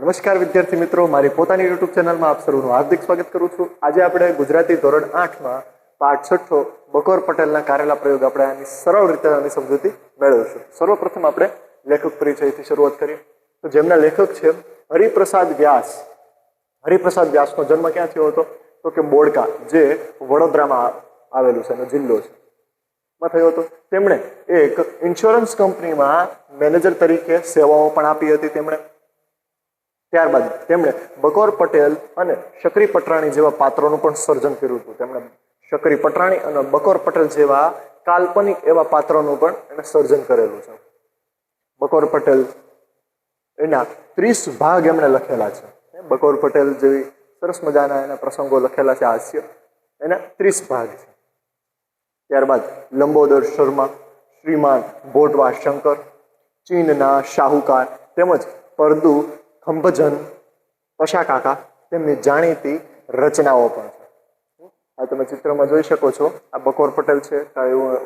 નમસ્કાર વિદ્યાર્થી મિત્રો, મારી પોતાની યુટ્યુબ ચેનલમાં આપ સર્વનું હાર્દિક સ્વાગત કરું છું. આજે આપણે ગુજરાતી ધોરણ આઠમાં પાઠ છઠ્ઠો બકોર પટેલના કારેલા પ્રયોગ આપણે આની સરળ રીતે આની સમજૂતી મેળવીશું. સર્વપ્રથમ આપણે લેખક પરિચયથી શરૂઆત કરીએ. તો જેમના લેખક છે, હરિપ્રસાદ વ્યાસ. હરિપ્રસાદ વ્યાસનો જન્મ ક્યાં થયો હતો? તો કે બોડકા, જે વડોદરામાં આવેલું છે, એનો જિલ્લો છે. માં થયો હતો. તેમણે એક ઇન્સ્યોરન્સ કંપનીમાં મેનેજર તરીકે સેવાઓ પણ આપી હતી તેમણે. ત્યારબાદ તેમણે બકોર પટેલ અને શકરી પટરાણી જેવા પાત્રોનું પણ સર્જન કર્યું હતું. તેમણે શકરી પટરાણી અને બકોર પટેલ જેવા કાલ્પનિક એવા પાત્રોનું પણ એને સર્જન કરેલું છે. બકોર પટેલ એના ત્રીસ ભાગ એમણે લખેલા છે. બકોર પટેલ જેવી સરસ મજાના એના પ્રસંગો લખેલા છે હાસ્ય. એના ત્રીસ ભાગ છે. ત્યારબાદ લંબોદર શર્મા, શ્રીમાન બોટવા શંકર, ચીનના શાહુકાર તેમજ પરદુ ખંભજન, પશા કાકા તેમની જાણીતી રચનાઓ પણ છે. આ તમે ચિત્રમાં જોઈ શકો છો, આ બકોર પટેલ છે એવું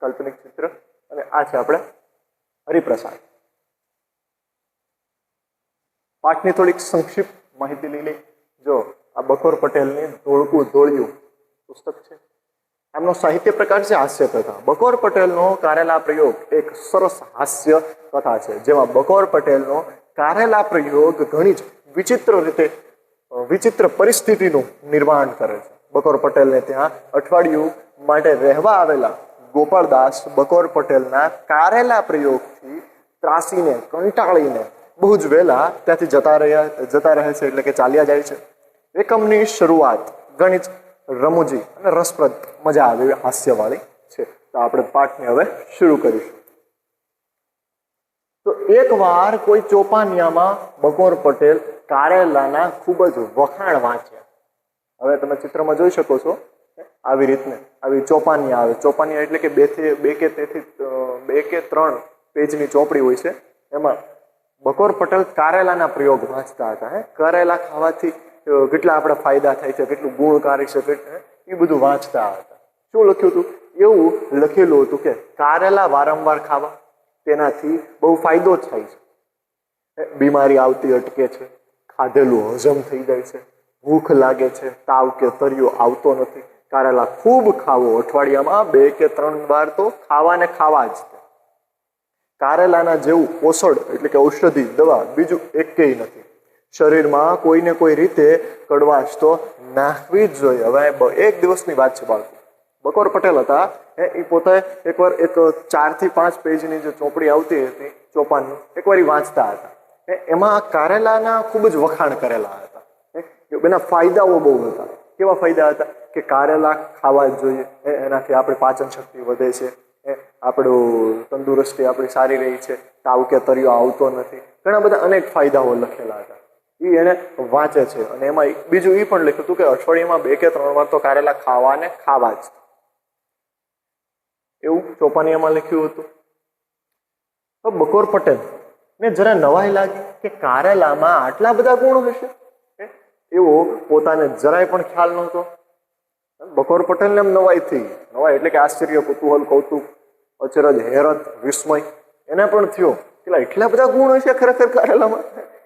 કાલ્પનિક ચિત્ર, અને આ છે આપણે હરિપ્રસાદ. પાઠની થોડીક સંક્ષિપ્ત માહિતી લઈ લઈ જો, આ બકોર પટેલની ધોળકું ધોળિયું પુસ્તક છે. એમનો સાહિત્ય પ્રકાર છે હાસ્ય કથા. બકોર પટેલનો કારેલા પ્રયોગ એક સરસ હાસ્ય કથા છે, જેમાં બકોર પટેલનો કારેલા પ્રયોગ ઘણી જ વિચિત્ર રીતે વિચિત્ર પરિસ્થિતિનું નિર્માણ કરે છે. બકોર પટેલને ત્યાં અઠવાડિયું માટે રહેવા આવેલા ગોપાળદાસ બકોર પટેલના કારેલા પ્રયોગથી ત્રાસીને, કંટાળીને બહુ જ વહેલા ત્યાંથી જતા રહ્યા, જતા રહે છે એટલે કે ચાલ્યા જાય છે. એકમની શરૂઆત ઘણી જ રમૂજી અને રસપ્રદ, મજા આવે, હાસ્યવાળી છે. તો આપણે પાઠને હવે શરૂ કરીશું. એકવાર કોઈ ચોપાનિયામાં બકોર પટેલ કારેલાના ખૂબ જ વખાણ વાંચ્યા હવે તમે ચિત્રમાં જોઈ શકો છો આવી રીતને, આવી ચોપાનિયા આવે. ચોપાનિયા એટલે કે બેથી, બે કે તેથી બે કે ત્રણ પેજની ચોપડી હોય છે. એમાં બકોર પટેલ કારેલાના પ્રયોગ વાંચતા હતા, હે? કારેલા ખાવાથી કેટલા આપણે ફાયદા થાય છે, કેટલું ગુણકારી છે એ બધું વાંચતા હતા. શું લખ્યું હતું? એવું લખેલું હતું કે કારેલા વારંવાર ખાવા. તેનાથી બહુ ફાયદો થાય છે. બીમારી આવતી અટકે છે, ખાધેલું હજમ થઈ જાય છે, ભૂખ લાગે છે, તાવ કે તરિયો આવતો નથી. કારેલા ખૂબ ખાવો. અઠવાડિયામાં બે કે ત્રણ વાર તો ખાવાને ખાવા જ કારેલાના જેવું પોષણ એટલે કે ઔષધિ દવા બીજું એકેય નથી. શરીરમાં કોઈને કોઈ રીતે કડવાશ તો નાખવી જ જોઈએ. હવે એક દિવસની વાત છે બાળકો. બકોર પટેલ હતા. એ પોતે એકવાર એક ચારથી પાંચ પેજની જે ચોપડી આવતી હતી ચોપાની એકવાર એ વાંચતા હતા. એમાં કારેલાના ખૂબ જ વખાણ કરેલા હતા. એના ફાયદાઓ બહુ હતા. કેવા ફાયદા હતા? કે કારેલા ખાવા જ જોઈએ. એનાથી આપણી પાચન શક્તિ વધે છે. એ, આપણું તંદુરસ્તી આપણી સારી રહી છે. તાવ કે તરિયો આવતો નથી. ઘણા બધા અનેક ફાયદાઓ લખેલા હતા. એ એને વાંચે છે. અને એમાં બીજું એ પણ લખ્યું હતું કે અઠવાડિયામાં બે કે ત્રણ વાર તો કારેલા ખાવાને ખાવા જ. એવું ચોપાનિયામાં લખ્યું હતું. તો બકોર પટેલ ને જરા નવાઈ લાગી કે કારેલામાં આટલા બધા ગુણ હશે? એવો પોતાને જરાય પણ ખ્યાલ નહોતો. બકોર પટેલને એમ નવાઈ થઈ. નવાઈ એટલે કે આશ્ચર્ય, કુતૂહલ, કૌતુક, અચરજ, હેરત, વિસ્મય. એને પણ થયો. પેલા એટલા બધા ગુણ હશે ખરેખર કારેલામાં?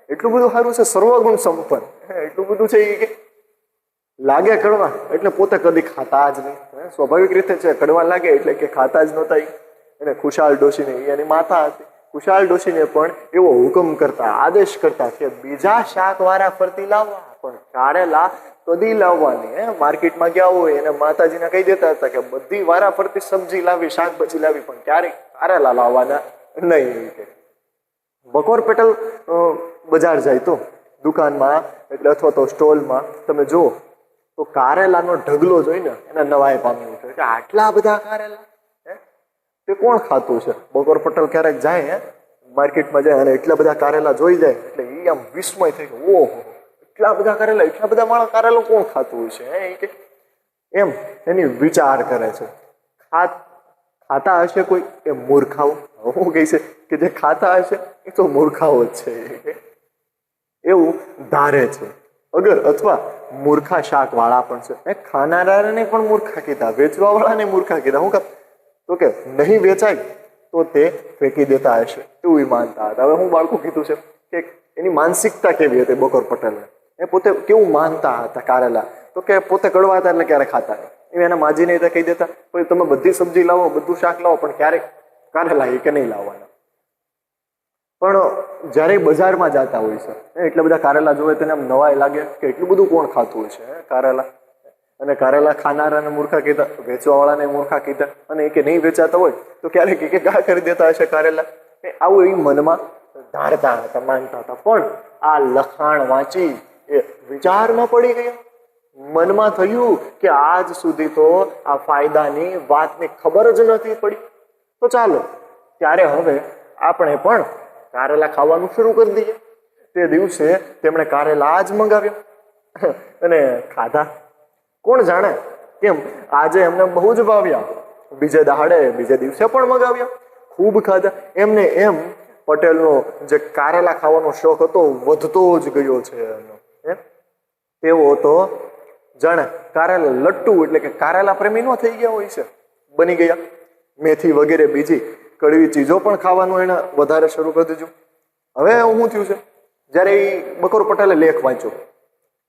એટલું બધું સારું છે, સર્વગુણ સંપન્ન. એટલું બધું છે કે લાગે કરવા એટલે પોતે કદી ખાતા જ નહીં. હે, સ્વાભાવિક રીતે છે કડવા લાગે એટલે કે ખાતા જ નહોતા. એને ખુશાલ ડોશીને એની માતા હતી. ખુશાલ ડોશીને પણ એવો હુકમ કરતા આદેશ કરતા કે બીજા શાક વાળા ફરતી લાવવા પણ કારેલા કદી લાવવાની માર્કેટમાં ગયા હોય એને માતાજીને કહી દેતા હતા કે બધી વારા ફરતી સબ્જી લાવી શાકભાજી લાવી પણ ક્યારેક કારેલા લાવવાના નહીં બકોર પેટલ બજાર જાય તો દુકાનમાં એટલે અથવા તો સ્ટોલમાં તમે જુઓ તો કારેલાનો ઢગલો જોઈને એને નવાઈ પામ્યું છે. કે આટલા બધા કારેલા? તે કોણ ખાતું છે? બકોર પટેલ ક્યારેક જાય માર્કેટમાં જાય અને એટલા બધા કારેલા જોઈ જાય, એટલે એ આમ વિસ્મય થઈ ગયો. ઓહો, એટલા બધા કારેલા, એટલા બધા માણસ કારેલો કોણ ખાતું છે ઈ કે એમ એની વિચાર કરે છે. ખાત, ખાતા હશે કોઈ? એ મૂર્ખાઓ. હું કહી છે કે જે ખાતા હશે એ તો મૂર્ખાઓ જ છે એવું ધારે છે. અગર અથવા મૂર્ખા શાક વાળા પણ છે. એ ખાનારાને પણ મૂર્ખા કીધા વેચવા વાળાને મૂર્ખા કીધા. હું કહે, તો કે નહીં વેચાય, તો તે ફેંકી દેતા હશે. એવું માનતા હતા. હવે હું બાળકો કીધું છે કે એની માનસિકતા કેવી હતી બકોર પટેલને? એ પોતે કેવું માનતા હતા કારેલા? તો કે પોતે કડવા હતા એટલે ક્યારે ખાતા નહીં. એના માજીને કહી દેતા પછી તમે બધી સબ્જી લાવો, બધું શાક લાવો, પણ ક્યારેક કારેલા એ કે નહીં લાવવાના? પણ જ્યારે બજારમાં જતા હોય છે એટલા બધા કારેલા જોવે તેને આમ નવાય લાગે કે એટલું બધું કોણ ખાતું હોય છે કારેલા. અને કારેલા ખાનારાને મૂર્ખા કીધા વેચવાવાળાને મૂર્ખા કીધા અને એ કે નહીં વેચાતા હોય, તો ક્યારેક કે ગા કરી દેતા હશે કારેલા. એ આવું એ મનમાં ધારતા હતા, માનતા હતા. પણ આ લખાણ વાંચી એ વિચારમાં પડી ગયા. મનમાં થયું કે આજ સુધી તો આ ફાયદાની વાતની ખબર જ નથી પડી. તો ચાલો, ત્યારે હવે આપણે પણ કારેલા ખાવાનું શરૂ કરી દઈએ. તે દિવસે તેમણે કારેલા જ મંગાવ્યા. અને ખાધા. કોણ જાણે કેમ? આજે એમને બહુ જ ભાવ્યા. બીજે દહાડે બીજે દિવસે પણ મંગાવ્યા. ખૂબ ખાધા. એમને એમ પટેલનો જે કારેલા ખાવાનો શોખ હતો, વધતો જ ગયો છે એનો? તેઓ તો જાણે કારેલા લટ્ટુ એટલે કે કારેલા પ્રેમી નો થઈ ગયા હોય છે. બની ગયા. મેથી વગેરે બીજી કડવી ચીજો પણ ખાવાનું એને વધારે શરૂ કરી દીધું. હવે શું થયું છે? જ્યારે એ બકોર પટેલે લેખ વાંચ્યો.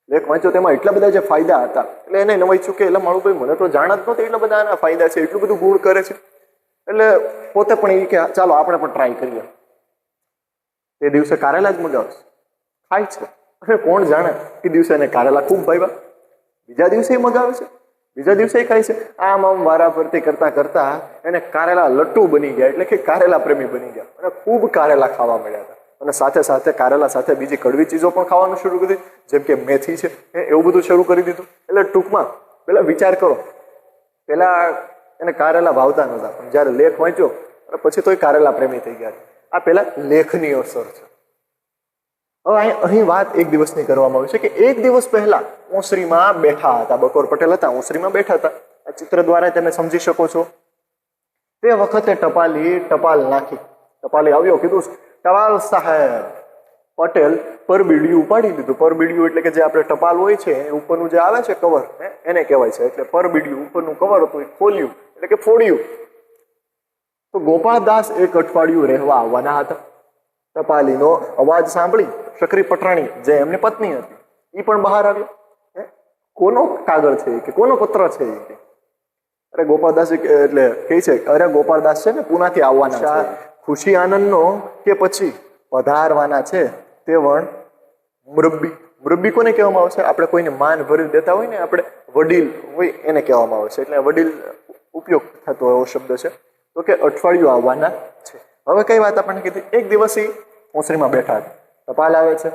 લેખ વાંચ્યો તેમાં એટલા બધા જે ફાયદા હતા. એટલે એને નવાઈ થયું કે એટલે મારું ભાઈ મને તો જાણ જ નહોતી એટલા બધા આના ફાયદા છે, એટલું બધું ગુણ કરે છે. એટલે પોતે પણ એ કે, ચાલો, આપણે પણ ટ્રાય કરીએ. તે દિવસે કારેલા જ મગાવશે ખાય છે. અને કોણ જાણે કે દિવસે એને કારેલા ખૂબ ભાવ્યા. બીજા દિવસે ય મગાવે છે. બીજા દિવસે ય ખાય છે, આમ આમ વારાફરતી કરતા કરતા એને કારેલા લટ્ટુ બની ગયા, એટલે કે કારેલા પ્રેમી બની ગયા. અને ખૂબ કારેલા ખાવા મળ્યા હતા. અને સાથે સાથે કારેલા સાથે બીજી કડવી ચીજો પણ ખાવાનું શરૂ કરી જેમ કે મેથી છે, એ એવું બધું શરૂ કરી દીધું. એટલે ટૂંકમાં પેલા વિચાર કરો પેલા એને કારેલા ભાવતા નહોતા, પણ જ્યારે લેખ વાંચ્યો, અને પછી તોય કારેલા પ્રેમી થઈ ગયા આ પેલા લેખની અસર છે. અહીં વાત એક દિવસની કરવામાં આવી છે કે એક દિવસ પહેલા ઓસરીમાં બેઠા હતા, બકોર પટેલ હતા, ઓસરીમાં બેઠા હતા. આ ચિત્ર દ્વારા તમે સમજી શકો છો. તે વખતે ટપાલી, ટપાલ નાખી. ટપાલી આવ્યો, કીધું, ટપાલ સાહેબ, પટેલ પરબીડિયું ઉપાડી દીધું. પરબીડિયું એટલે કે જે આપણે ટપાલ હોય છે ઉપરનું જે આવે છે કવર એને કહેવાય છે. એટલે પરબીડિયું ઉપરનું કવર હતું, એ ખોલ્યું, એટલે કે ફોડ્યું. તો ગોપાળદાસ એક અઠવાડિયું રહેવા આવવાના હતા. ટપાલીનો અવાજ સાંભળી શકરી પટરાણી જે એમની પત્ની હતી એ પણ બહાર આવ્યો. કોનો કાગળ છે કે કોનો પત્ર છે કે? અરે ગોપાળદાસ એ એટલે કહે છે અરે ગોપાલદાસ છે ને પુનાથી આવવાના છે. ખુશી આનંદનો કે પછી પધારવાના છે તે વણ મુરબ્બી. મુરબ્બી કોને કહેવામાં આવે છે? આપણે કોઈને માન ભરી દેતા હોય ને આપણે વડીલ હોય એને કહેવામાં આવે છે. એટલે વડીલ ઉપયોગ થતો એવો શબ્દ છે. તો કે અઠવાડિયું આવવાના છે. હવે કઈ વાત આપણને કીધી? એક દિવસ ઓસરીમાં બેઠા છે. ટપાલ આવે છે?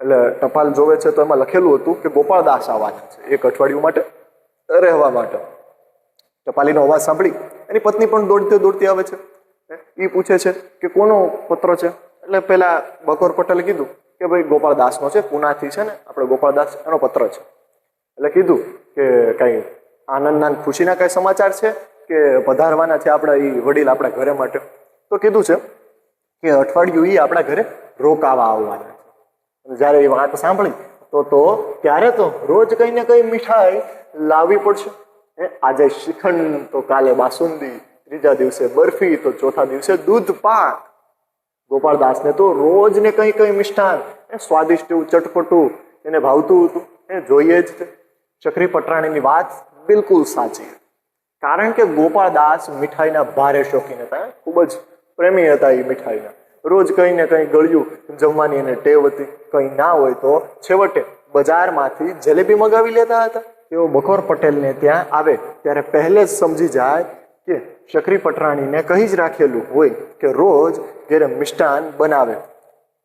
એટલે ટપાલ જોવે છે તો એમાં લખેલું હતું કે ગોપાળદાસ આવવાના છે, એક અઠવાડિયું માટે રહેવા માટે. ટપાલીનો અવાજ સાંભળી એની પત્ની પણ દોડતી દોડતી આવે છે. એ પૂછે છે કે કોનો પત્ર છે? એટલે પેલા બકોર પટેલે કીધું કે ભાઈ ગોપાળદાસનો છે પુનાથી છે ને, આપણે ગોપાળદાસ એનો પત્ર છે. એટલે કીધું કે કાંઈ આનંદના ખુશીના કાંઈ સમાચાર છે કે પધારવાના છે આપણા એ વડીલ આપણા ઘરે માટે? તો કીધું છે કે અઠવાડિયું એ આપણા ઘરે રોકાવા આવવાના છે. જ્યારે એ વાત સાંભળી, તો તો ત્યારે તો રોજ કંઈ ને કઈ મીઠાઈ લાવવી પડશે. એ આજે શ્રીખંડ તો કાલે બાસુંદી, ત્રીજા દિવસે બરફી, તો ચોથા દિવસે દૂધ પાક. ગોપાળદાસને તો રોજ ને કઈ કઈ મિષ્ટાન એ સ્વાદિષ્ટ એવું ચટપટું એને ભાવતું હતું. એ જોઈએ જ તે. ચક્રી પટરાણીની વાત બિલકુલ સાચી. કારણ કે ગોપાળદાસ મીઠાઈના ભારે શોખીન હતા. ખૂબ જ પ્રેમી હતા એ મીઠાઈના. રોજ કંઈ ને કંઈ ગળ્યું જમવાની એને ટેવ હતી. કંઈ ના હોય તો છેવટે બજારમાંથી જલેબી મગાવી લેતા હતા. તેઓ બકોર પટેલને ત્યાં આવે ત્યારે પહેલે જ સમજી જાય કે શકરી પટરાણીને કહી જ રાખેલું હોય કે રોજ ઘેરે મિષ્ટાન બનાવે.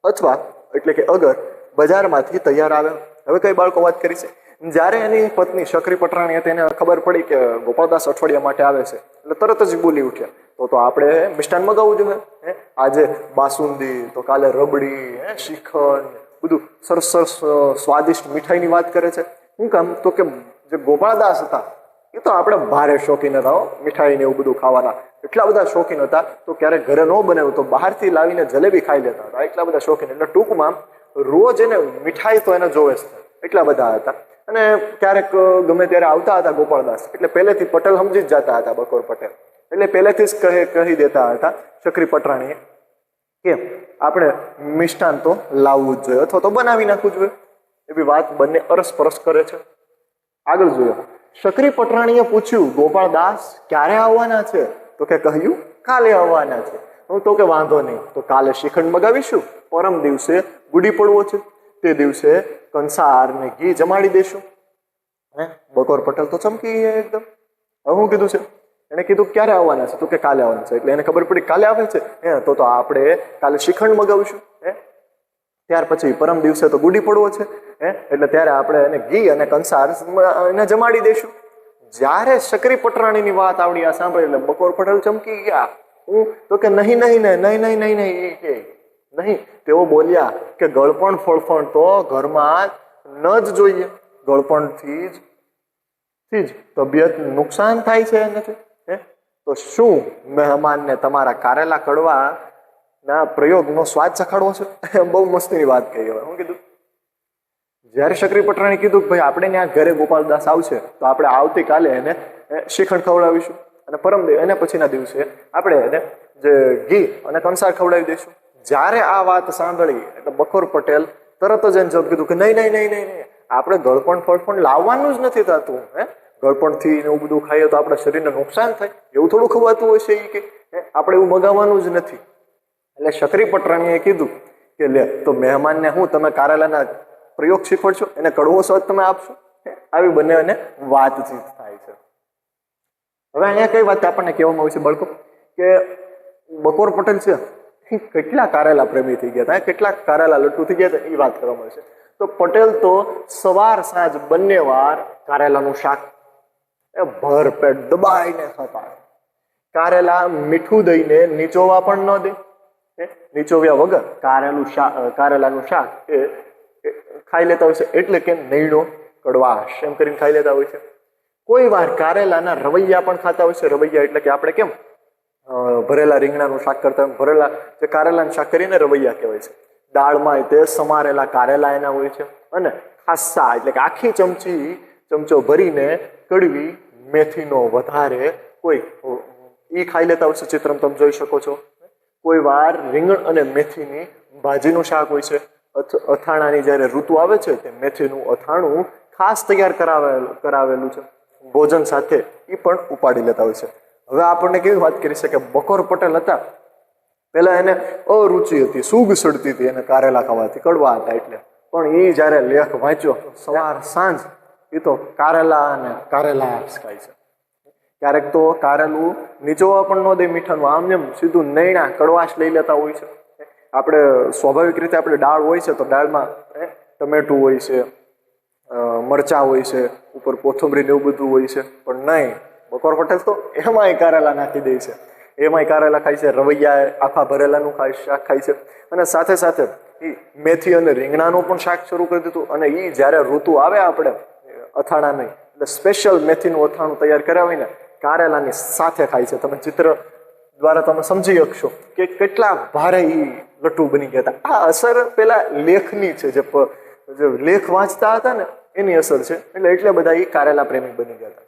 અથવા એટલે કે અગર બજારમાંથી તૈયાર આવે. હવે કઈ બાળકો વાત કરી છે? જ્યારે એની પત્ની શકરી પટરાણી હતી એને ખબર પડી કે ગોપાળદાસ અઠવાડિયા માટે આવે છે. એટલે તરત જ બોલી ઉઠ્યા. તો તો આપણે મિષ્ટાન મગાવવું જોઈએ. હે? આજે બાસુંદી તો કાલે રબડી હે? શ્રીખંડ બધું સરસ સરસ સ્વાદિષ્ટ મીઠાઈની વાત કરે છે. શું કામ તો કે જે ગોપાળદાસ હતા એ તો આપણે ભારે શોખીન હતા હો, મીઠાઈ ને એવું બધું ખાવાના. એટલા બધા શોખીન હતા તો ક્યારેક ઘરે ન બનાવ્યું તો બહારથી લાવીને જલેબી ખાઈ લેતા હતા. એટલા બધા શોખીન. એટલે ટૂંકમાં રોજ એને મીઠાઈ તો એને જોવે છે. એટલા બધા હતા. અને ક્યારેક ગમે ત્યારે આવતા હતા ગોપાળદાસ, એટલે પહેલેથી પટેલ સમજી જ જતા હતા બકોર પટેલ. એટલે પહેલેથી જ કહે, કહી દેતા હતા ચક્રી પટરાણીએ કે આપણે મિષ્ટાન તો લાવવું જ જોઈએ, અથવા તો બનાવી નાખવું જોઈએ. એવી વાત બંને અરસપરસ કરે છે. આગળ જોયો શકરી પટરાણીએ પૂછ્યું, ગોપાળદાસ, ક્યારે આવવાના છે? તો કે કહ્યું, કાલે આવવાના છે. હું તો કે, વાંધો નહીં. તો કાલે શ્રીખંડ મગાવીશું. પરમ દિવસે ગુડી પડવો છે. તે દિવસે કંસાર ને ઘી જમાડી દેશું. હે? બકોર પટેલ તો ચમકી ગયા એકદમ. હવે હું કીધું છે એને કીધું ક્યારે આવવાના છે? તો કે કાલે આવવાના છે. એટલે એને ખબર પડી કાલે આવે છે. હે, તો તો આપણે કાલે શ્રીખંડ મગાવીશું. હે? ત્યાર પછી પરમ દિવસે તો ગુડી પડવો છે. હે? એટલે ત્યારે આપણે એને ઘી અને કંસાર એને જમાડી દઈશું જ્યારે શકરી પટરાણીની વાત આવડી, આ સાંભળી એટલે બકોર પટેલ ચમકી ગયા. હું તો કે નહીં નહીં નહીં નહીં નહીં નહીં નહીં, એ કે. નહીં, તેઓ બોલ્યા કે ગળપણ ફળફણ તો ઘરમાં ન જ જોઈએ. ગળપણથી જ, થી જ તબિયત નુકસાન થાય છે એનાથી હે? તો શું મહેમાનને તમારા કારેલા કડવા ના પ્રયોગનો સ્વાદ ચખાડવો છે? બહુ મસ્તીની વાત કહી હવે હું કીધું, જ્યારે શકરી પટરાણી કીધું કે ભાઈ, આપણે ત્યાં ઘરે ગોપાલદાસ આવશે, તો આપણે આવતીકાલે એને શ્રીખંડ ખવડાવીશું. અને પરમ એને પછીના દિવસે આપણે એને જે ઘી અને કંસાર ખવડાવી દઈશું. જ્યારે આ વાત સાંભળી, એટલે બખોર પટેલ તરત જ એને જવાબ કીધું કે નહીં નહીં નહીં નહીં નહીં. આપણે ગળપણ ફળપણ લાવવાનું જ નથી થતું, હે? ગળપણથી એવું બધું ખાઈએ તો આપણા શરીરને નુકસાન થાય. એવું થોડું ખવાતું હશે એ કે આપણે એવું મગાવવાનું જ નથી. એટલે શકરી પટરાણીએ કીધું કે, લે, તો મહેમાનને હું તમે કારેલાના પ્રયોગ શીખવાડશો? એને કડવો સ્વાદ તમે આપશો? આવી બંને વાતચીત થાય છે. હવે અહીંયા કઈ વાત આપણને કહેવામાં આવી છે બાળકો? કે બકોર પટેલ છે કેટલા કારેલા પ્રેમી થઈ ગયા હતા કેટલા કારેલા લટ્ટુ થઈ ગયા હતા, એ વાત કરવામાં આવે તો પટેલ તો સવાર સાંજ બંને વાર કારેલાનું શાક એ ભરપેટ દબાઈને ખાતા કારેલા મીઠું દઈને નીચોવા પણ ન દે? નીચોવ્યા વગર કારેલું શાક કારેલાનું શાક એ ખાઈ લેતા હોય છે, એટલે કે નૈણો કડવાશ એમ કરીને ખાઈ લેતા હોય છે. કોઈ વાર કારેલાના રવૈયા પણ ખાતા હોય છે, રવૈયા એટલે કે આપણે કેમ? ભરેલા રીંગણાનું શાક કરતા ભરેલા જે કારેલાનું શાક કરીને રવૈયા કહેવાય છે. દાળમાં તે સમારેલા કારેલા એના હોય છે અને ખાસ્સા એટલે કે આખી ચમચી, ચમચો ભરીને કડવી મેથીનો વધારે કોઈ એ ખાઈ લેતા હોય છે ચિત્રમ, તમે જોઈ શકો છો. કોઈ વાર રીંગણ અને મેથીની ભાજીનું શાક હોય છે, અથ- અથાણાની જ્યારે ઋતુ આવે છે તે મેથીનું અથાણું ખાસ તૈયાર કરાવેલું કરાવેલું છે. ભોજન સાથે એ પણ ઉપાડી લેતા હોય છે. હવે આપણને કેવી વાત કરી છે કે બકોર પટેલ હતા. પહેલા એને અરુચિ હતી, સુગ સડતી હતી એને કારેલા ખાવાથી, કડવા હતા એટલે. પણ એ જ્યારે લેખ વાંચ્યો, સવાર સાંજ એ તો કારેલા અને કારેલા ખાય છે. ક્યારેક તો કારેલું નીચોવા પણ ન દે મીઠાનું, આમ જેમ સીધું નૈણા, કડવાશ લઈ લેતા હોય છે. આપણે સ્વાભાવિક રીતે આપણે દાળ હોય છે તો દાળમાં ટમેટું હોય છે મરચાં હોય છે, ઉપર કોથમરી ને એવું બધું હોય છે. પણ નહીં બકોર પટેલ તો એમાંય કારેલા નાખી દે છે. એમાંય કારેલા ખાય છે, રવૈયા, આખા ભરેલાનું ખાય શાક ખાય છે. અને સાથે સાથે એ મેથી અને રીંગણાનું પણ શાક શરૂ કરી દીધું. અને એ જ્યારે ઋતુ આવે આપણે અથાણા નહીં એટલે સ્પેશિયલ મેથીનું અથાણું તૈયાર કરાવીને કારેલાની સાથે ખાય છે. તમે ચિત્ર દ્વારા તમે સમજી શકશો કે કેટલા ભારે એ લટુ બની ગયા હતા. આ અસર પેલા લેખની છે. જે જે લેખ વાંચતા હતા ને, એની અસર છે. એટલે એટલે બધા એ કારેલા પ્રેમી બની ગયા હતા.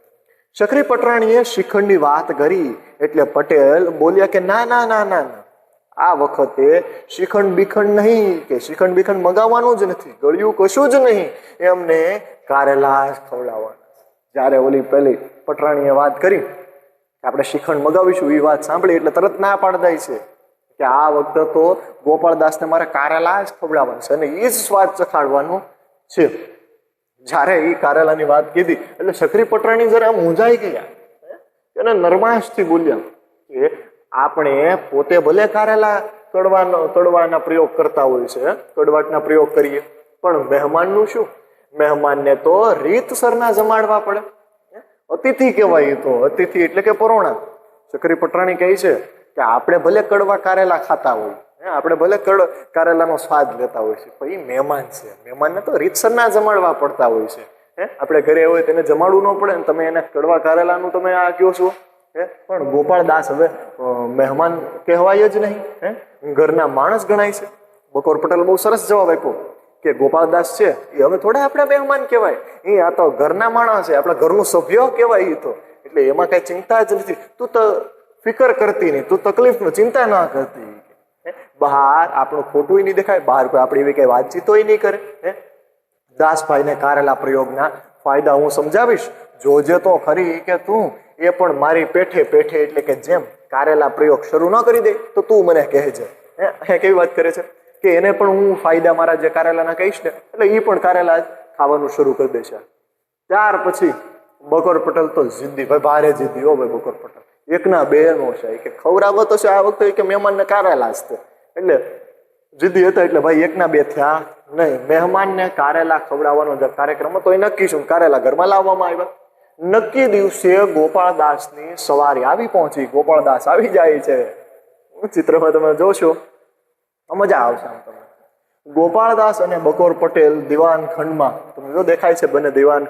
શકરી પટરાણીએ શ્રીખંડની વાત કરી એટલે પટેલ બોલ્યા કે ના ના ના ના આ વખતે શ્રીખંડ બિખંડ નહીં, કે શ્રીખંડ બિખંડ મગાવવાનું જ નથી, ગળ્યું કશું જ નહીં. એમને કારેલા ખવડાવવાના. જ્યારે ઓલી પેલી પટરાણીએ વાત કરી આપણે શ્રીખંડ મગાવીશું એ વાત સાંભળી એટલે તરત ના પાડદાય છે. કે આ વખતે તો ગોપાળદાસને મારે કારેલા જ ખવડાવવાનું છે અને એ જ સ્વાદ ચખાડવાનો છે. જ્યારે એ કારેલાની વાત કીધી, એટલે શકરી પટરાણી જરા મૂંઝાઈ ગયા. એને નરમાશથી બોલ્યા કે આપણે પોતે ભલે કારેલા કડવાનો કડવાના પ્રયોગ કરતા હોય છે કડવાટના પ્રયોગ કરીએ, પણ મહેમાનનું શું? મહેમાનને તો રીતસરના જમાડવા પડે. અતિથિ કહેવાય તો, અતિથિ એટલે કે પરોણા. ચકરી પટરાણી કહે છે કે આપણે ભલે કડવા કારેલા ખાતા હોય આપણે ભલે કડ કારેલાનો સ્વાદ લેતા હોય છે, પણ એ મહેમાન છે. મહેમાનને તો રીતસરના જમાડવા પડતા હોય છે. હે, આપણે ઘરે હોય તેને જમાડવું ન પડે ને તમે એને કડવા કારેલાનું તમે આ કહો છો. હે, પણ ગોપાળ દાસ હવે મહેમાન કહેવાય જ નહીં. હે, ઘરના માણસ ગણાય છે. બકોર પટેલ બહુ સરસ જવાબ આપ્યો કે ગોપાળદાસ છે એ હવે થોડા આપણા મહેમાન કહેવાય. એ આ તો ઘરના માણસ છે, આપણા ઘરનું સભ્ય કહેવાય એ તો. એટલે એમાં કઈ ચિંતા જ નથી. તું તો ફિકર કરતી નહીં, તું તકલીફ ચિંતા ના કરતી? બહાર આપણું ખોટું નહીં દેખાય, બહાર કોઈ આપણી એવી કઈ વાતચીતો નહીં કરે, હે? દાસભાઈને કારેલા પ્રયોગના ફાયદા હું સમજાવીશ. જોજે તો ખરી કે તું એ પણ મારી પેઠે પેઠે એટલે કે જેમ કારેલા પ્રયોગ શરૂ ન કરી દે, તો તું મને કહેજે. હે? અહીંયા કેવી વાત કરે છે? કે એને પણ હું ફાયદા મારા જે કારેલાના કહીશ ને, એટલે એ પણ કારેલા ખાવાનું શરૂ કરી દેશે. ત્યાર પછી બકોર પટેલ તો જિદ્દી, ભાઈ ભારે જિદ્દી હો ભાઈ બકોર પટેલ. એકના બેનો છે કે ખવડાવો તો છે આ વખતે કે મહેમાનને કારેલા જ એટલે જીદી હતા એટલે ભાઈ એકના બે થયા નહીં. મહેમાનને કારેલા ખવડાવવાનો જે કાર્યક્રમ હતો. એ નક્કી શું કારેલા ઘરમાં લાવવામાં આવ્યા. નક્કી દિવસે ગોપાળદાસની સવારી આવી પહોંચી. ગોપાળદાસ આવી જાય છે. ચિત્રમાં તમે જોશો. મજા આવશે આમ તમને ગોપાળદાસ અને બકોર પટેલ દિવાન ખંડમાં તમને જો દેખાય છે બંને દિવાન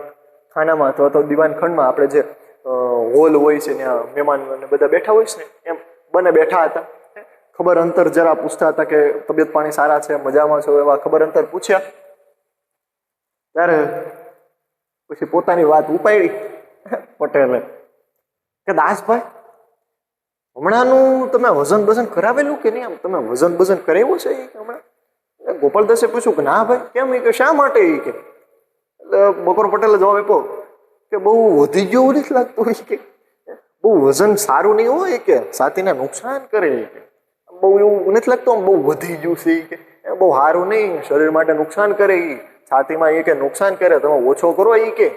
ખાનામાં અથવા તો દિવાન ખંડમાં આપણે જે હોલ હોય છે ત્યાં મહેમાન અને બધા બેઠા હોય છે ને, એમ બંને બેઠા હતા. ખબર અંતર જરા પૂછતા હતા કે તબિયત પાણી સારા છે, મજામાં છો એવા ખબર અંતર પૂછ્યા. ત્યારે પછી પોતાની વાત ઉપાડી પટેલે. કે દાસભાઈ, હમણાંનું તમે વજન બજન કરાવેલું કે નહીં? આમ તમે વજન બજન કરાવ્યું છે હમણાં? ગોપાલદાસે પૂછ્યું કે ના ભાઈ, કેમ એ કે શા માટે એ કે? એટલે બકોર પટેલે જવાબ આપ્યો કે બહુ વધી ગયું નથી લાગતું હોય કે? બહુ વજન સારું નહીં હોય કે? સાથીને નુકસાન કરે કે? બહુ એવું નથી લાગતું આમ બહુ વધી ગયું છે કે? બહુ સારું નહીં, શરીર માટે નુકસાન કરે એ છાતીમાં એ કે નુકસાન કરે, તમે ઓછો કરો એ કે?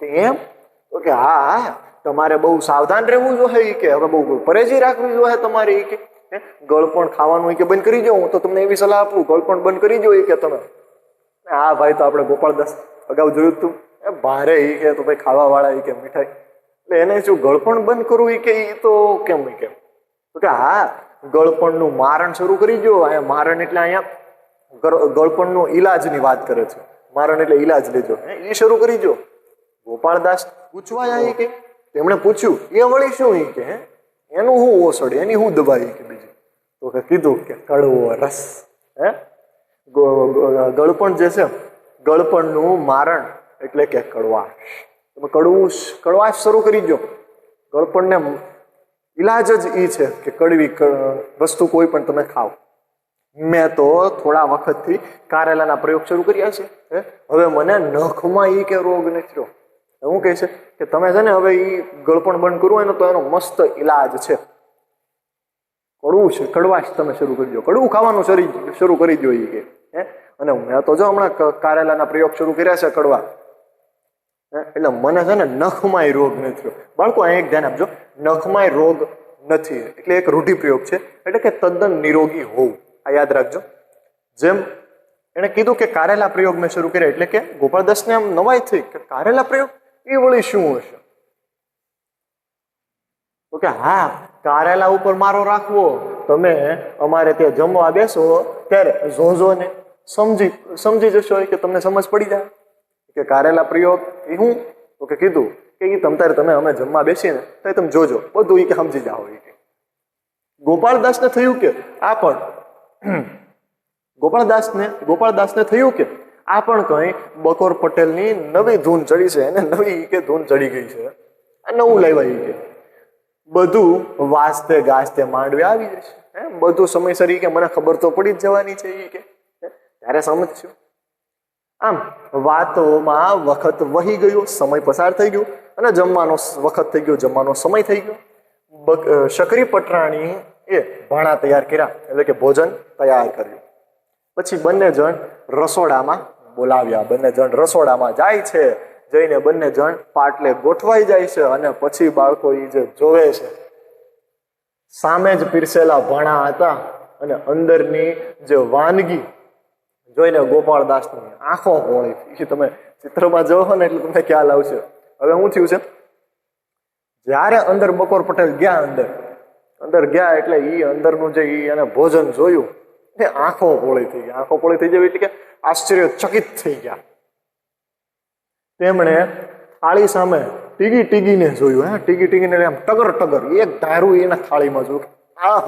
એમ? તો કે હા હા તમારે બહુ સાવધાન રહેવું જોઈએ કે. હવે બહુ પરેજી રાખવી જોઈએ તમારે એ કે? ગળપણ ખાવાનું એ કે બંધ કરી દો, હું તો તમને એવી સલાહ આપું ગળપણ બંધ કરી દો એ કે તમે. હા, ભાઈ, તો આપણે ગોપાલદાસ અગાઉ જોયું તું એ ભારે એ કે તો ભાઈ ખાવા વાળા ઈ કે મીઠાઈ. એટલે એને શું ગળપણ બંધ કરવું એ કે એ તો કેમ કેમ? તો કે હા, ગળપણનું મારણ શરૂ કરી દો અહીંયા મારણ એટલે અહીંયા ગળપણનો ઈલાજની વાત કરે છે. મારણ એટલે ઈલાજ લેજો. એ શરૂ કરી દો ગોપાળદાસ પૂછવા આવી કે, તેમણે પૂછ્યું, એ વળી શું એ કે એનું હું ઓસડ, એની હું દબાઈ કે બીજી? તો કે કીધું કે કડવો રસ, હે? ગળપણ જે છે, ગળપણનું મારણ એટલે કે કડવાશ. તમે કડવું કડવાશ શરૂ કરી દો ગળપણને ઈલાજ જ એ છે કે કડવી વસ્તુ કોઈ પણ તમે ખાઓ. મેં તો થોડા વખતથી કારેલાના પ્રયોગ શરૂ કર્યા છે, હે? હવે મને નખમાં એ કે રોગ નથી રહ્યો હું કહે છે કે તમે છે ને હવે એ ગળપણ બંધ કરવું હોય ને તો એનો મસ્ત ઈલાજ છે. કડવું છે, કડવાશ તમે શરૂ કરી દો કડવું ખાવાનું શરી, શરૂ કરી દો એ કે, હે? અને મેં તો જો હમણાં કારેલાના પ્રયોગ શરૂ કર્યા છે કડવા? એટલે મને છે ને નખમાંય રોગ નથી બાળકો અહીંયા એક ધ્યાન આપજો. નખમાંય રોગ નથી. એટલે એક રૂઢિપ્રયોગ છે. એટલે કે તદ્દન નિરોગી હોવું. આ યાદ રાખજો. જેમ એણે કીધું કે કારેલા પ્રયોગ મેં શરૂ કર્યા, એટલે કે ગોપાળદાસને આમ નવાઈ થઈ કે કારેલા પ્રયોગ? એ વળી શું હશે? તો કે હા, કારેલા ઉપર મારો રાખવો. તમે અમારે ત્યાં જમવા બેસો, ત્યારે જોજો ને સમજી સમજી જશો કે તમને સમજ પડી જાય. કે કારેલા પ્રયોગ એ હું? તો કે કીધું કે એ તમ તારે તમે અમે જમવા બેસીએ ને તો તમે જોજો. બધું એ કે સમજી જાઓ એ કે. ગોપાળદાસને થયું કે આ પણ ગોપાળદાસને ગોપાળદાસને થયું કે આ પણ કંઈ બકોર પટેલની નવી ધૂન ચડી છે એને નવી કે ધૂન ચડી ગઈ છે. આ નવું લાવ્યા એ કે. બધું વાસ્તે ગાસ્તે માંડવે આવી જશે. હે? બધું સમયસર કે મને ખબર તો પડી જ જવાની છે એ કે? ત્યારે સમજશું આમ, વાતોમાં વખત વહી ગયો, સમય પસાર થઈ ગયો અને જમવાનો વખત થઈ ગયો, જમવાનો સમય થઈ ગયો. શકરી પટરાણી એ ભાણા તૈયાર કર્યા, એટલે કે ભોજન તૈયાર કર્યું. પછી બંને જણ રસોડામાં બોલાવ્યા. બંને જણ રસોડામાં જાય છે, જઈને બંને જણ પાટલે ગોઠવાઈ જાય છે અને પછી બાળકો એ જે જોવે છે, સામે જ પીરસેલા ભાણા હતા અને અંદરની જે વાનગી જોઈને ગોપાળદાસની આંખો હોળી એ તમે ચિત્રમાં જોવો ને એટલે તમને ખ્યાલ આવશે. હવે શું થયું છે? જ્યારે અંદર બકોર પટેલ ગયા અંદર અંદર ગયા એટલે એ અંદરનું જે એને ભોજન જોયું, એ આંખો પોળી થઈ ગઈ આંખો પોળી થઈ જવી એટલે કે આશ્ચર્યચકિત થઈ ગયા. તેમણે થાળી સામે ટીગી ટીગીને જોયું, હે? ટીગી ટીગીને આમ ટગર ટગર, એક ધારું એના થાળીમાં જોયું આ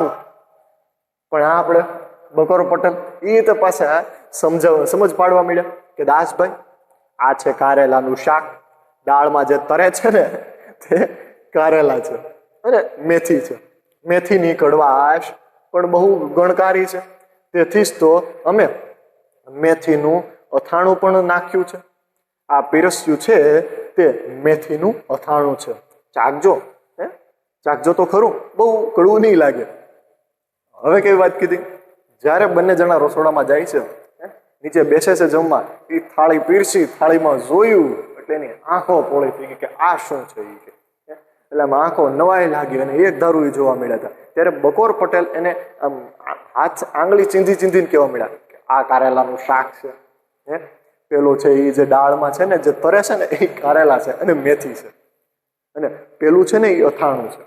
પણ આપણે બકોર પટેલ એ તો પાછા સમજાવ, સમજ પાડવા મળ્યા કે દાસભાઈ, આ છે કારેલાનું શાક. દાળમાં જે તરે છે ને, તે કારેલા છે અને મેથી છે. મેથીની કડવાશ પણ બહુ ગણકારી છે. તેથી જ તો અમે મેથીનું અથાણું પણ નાખ્યું છે. આ પીરસ્યું છે તે મેથીનું અથાણું છે. ચાખજો હે? ચાખજો તો ખરું, બહુ કડવું નહીં લાગે. હવે કેવી વાત કીધી? જ્યારે બંને જણા રસોડામાં જાય છે નીચે બેસે છે જમવા, એ થાળી પીરસી, થાળીમાં જોયું, એટલે એની આંખો પોળી થઈ ગઈ કે આ શું છે એ એટલે આમ આંખો નવાઈ લાગી અને એક ધારું એ જોવા મળ્યા હતા. ત્યારે બકોર પટેલ એને આમ હાથ આંગળી ચીંધી ચીંધીને કહેવા મળ્યા કે આ કારેલાનું શાક છે, હે. પેલો છે એ જે દાળમાં છે ને, જે તરે છે ને એ કારેલા છે અને મેથી છે. અને પેલું છે ને એ અથાણું છે.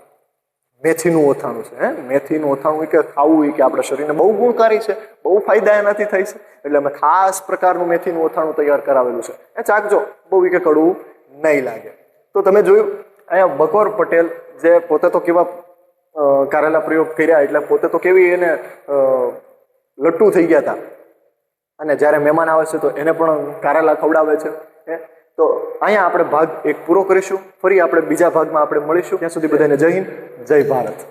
મેથીનું ઓથાણું છે, હે? મેથીનું ઓથાણું કે ખાવું એ કે આપણા શરીરને બહુ ગુણકારી છે, બહુ ફાયદા એનાથી થાય છે. એટલે અમે ખાસ પ્રકારનું મેથીનું ઓથાણું તૈયાર કરાવેલું છે. એ ચાખજો. બહુ કે કડવું નહીં લાગે. તો તમે જોયું, અહીંયા બકોર પટેલ જે પોતે તો કેવા કારેલા પ્રયોગ કર્યા એટલે પોતે તો કેવી એને લટ્ટુ થઈ ગયા હતા અને જ્યારે મહેમાન આવે છે તો એને પણ કારેલા ખવડાવે છે. તો અહીંયા આપણે ભાગ એક પૂરો કરીશું. ફરી આપણે બીજા ભાગમાં આપણે મળીશું. ત્યાં સુધી બધાને જય હિન્દ, જય ભારત.